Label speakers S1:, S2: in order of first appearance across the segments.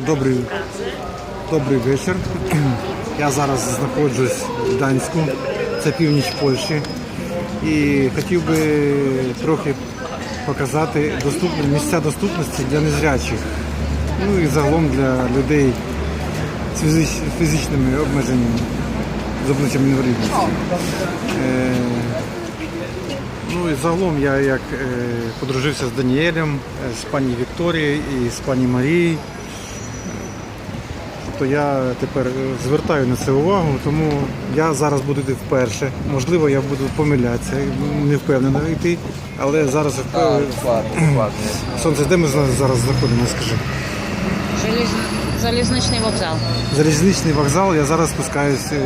S1: Добрий, добрий вечір. Я зараз знаходжусь в Данську, це північ Польщі. І хотів би трохи показати доступні, місця доступності для незрячих. Ну і загалом для людей з фізич- фізичними обмеженнями з обличчям інвалідності. Е, Ну і загалом я як е, подружився з Даніелем, е, з пані Вікторією і з пані Марією. То я тепер е, звертаю на це увагу, тому я зараз буду йти вперше. Можливо, я буду помилятися, не впевнено йти, але зараз впев-
S2: Ладно, ладно.
S1: сонце, де ми зараз знаходимося, скажи.
S3: Залізничний вокзал.
S1: Залізничний вокзал, я зараз спускаюсь е,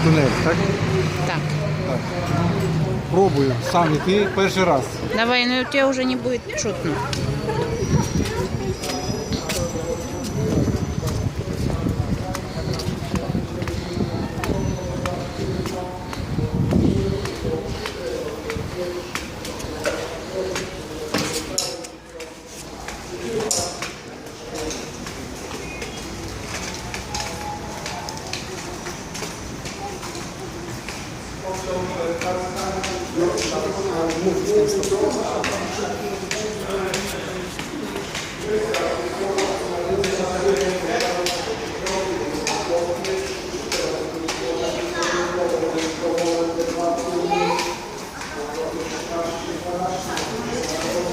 S1: в тунель, так?
S3: Так.
S1: Пробую сам йти перший раз.
S3: Давай, ну тебя уже не будет чутно.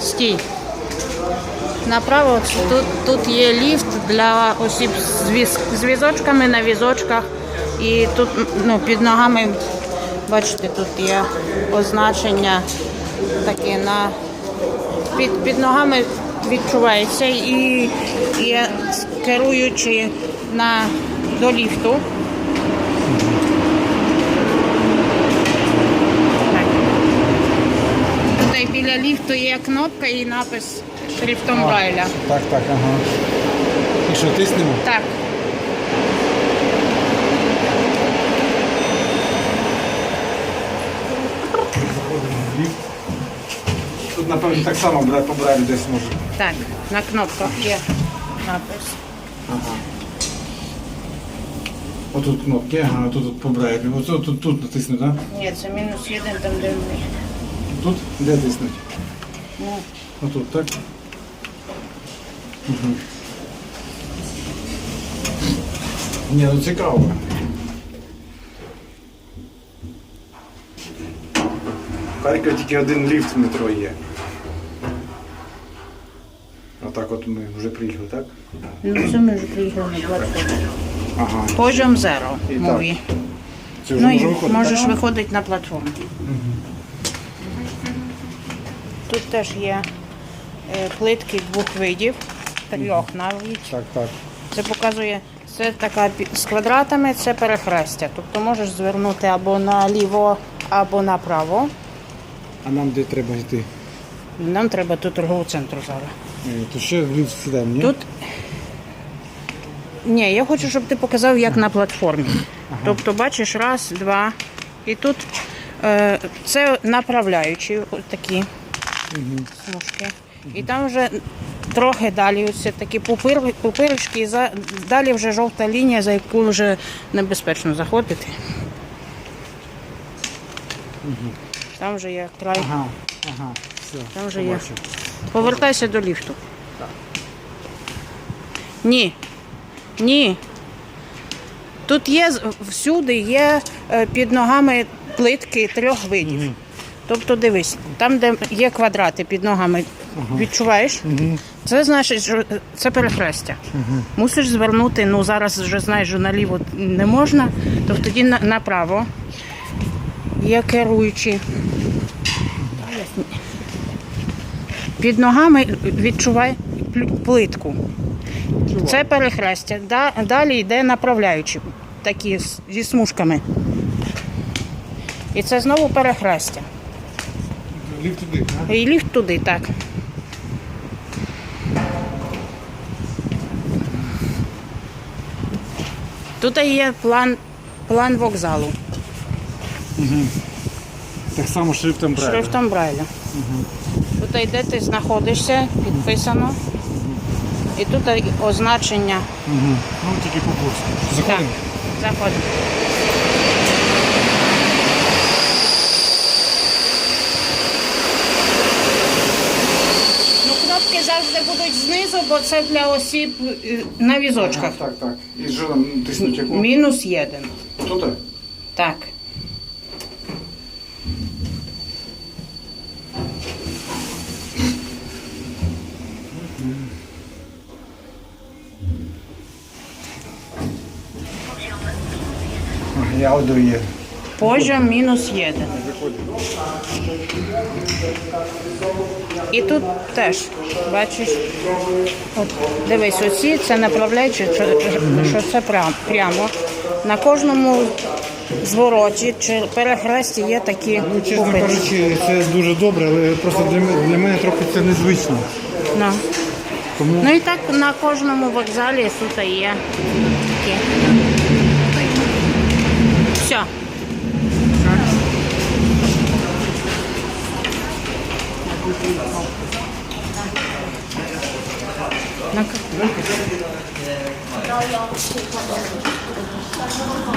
S3: Стій. Направо тут, тут є ліфт для осіб з віз- з візочками на візочках. І тут ну, під ногами, бачите, тут є означення таке на під, під ногами відчувається і є керуючи на до ліфту. Тут біля ліфту є кнопка і напис шрифтом Брайля.
S1: Так, так, ага. І що, тиснемо?
S3: Так.
S1: Заходимо в ліфт. Тут, напевно, так само брати побрати десь може.
S3: Так, на кнопках є напис.
S1: Отут кнопки, ага, тут, тут побрати. Ось тут, тут, тут натиснути, так?
S3: Ні, це мінус один, там де ми.
S1: Тут? Де тиснути?
S3: Ну,
S1: Отут, так? Угу. Ні, ну цікаво. В Харкові тільки один ліфт в метро є. Отак от ми вже приїхали, так?
S3: ну це ми вже приїхали на платформу.
S1: Ага.
S3: Позом зеро
S1: І
S3: мові.
S1: Це вже
S3: Ну
S1: може
S3: і
S1: виходити?
S3: можеш
S1: так?
S3: виходити на платформу. Тут теж є е, плитки двох видів, трьох навіть.
S1: Так, так.
S3: Це показує, це така пі- з квадратами, це перехрестя. Тобто можеш звернути або наліво, або направо.
S1: А нам де треба йти?
S3: Нам треба до торгового центру зараз.
S1: То ще в сідаємо, ні?
S3: Тут ні, я хочу, щоб ти показав, як на платформі. Тобто, бачиш, раз, два. І тут е, це направляючі такі смужки. І там вже трохи далі ось такі пупир, пупирочки, і за, далі вже жовта лінія, за яку вже небезпечно заходити. Там вже є край.
S1: Ага, ага, все.
S3: Там вже є. Повертайся до ліфту. Ні. Ні. Тут є всюди є е, під ногами плитки трьох видів. Тобто дивись, там, де є квадрати під ногами, відчуваєш? Це значить, що е, це перехрестя. Мусиш звернути, ну зараз вже знаєш, що наліво не можна, то тоді на- направо. Є керуючі. Під ногами відчувай плитку. Це перехрестя. Далі йде направляючі, такі зі смужками. І це знову перехрестя.
S1: Ліфт туди, а?
S3: І ліфт туди, так. Тут є план, план вокзалу
S1: Так само шрифтом брати.
S3: шрифтом Брайля. Тут де ти знаходишся, підписано. І тут е, означення.
S1: Угу. Ну, тільки по-польськи.
S3: Так,
S1: Заходимо?
S3: заходимо. Ну, кнопки завжди будуть знизу, бо це для осіб е, на візочках.
S1: Так, так. І що там тиснуть яку?
S3: Мінус один.
S1: Тут?
S3: Так.
S1: Я одну є.
S3: Позже мінус один. І тут теж, бачиш, от, дивись, оці це направляючи, що, що це прям- прямо. На кожному звороті чи перехресті є такі
S1: Ну, чесно
S3: купиці.
S1: кажучи, це дуже добре, але просто для, м- для мене трохи це незвично.
S3: Ну.
S1: Тому
S3: ну і так на кожному вокзалі тут є такі. Все. На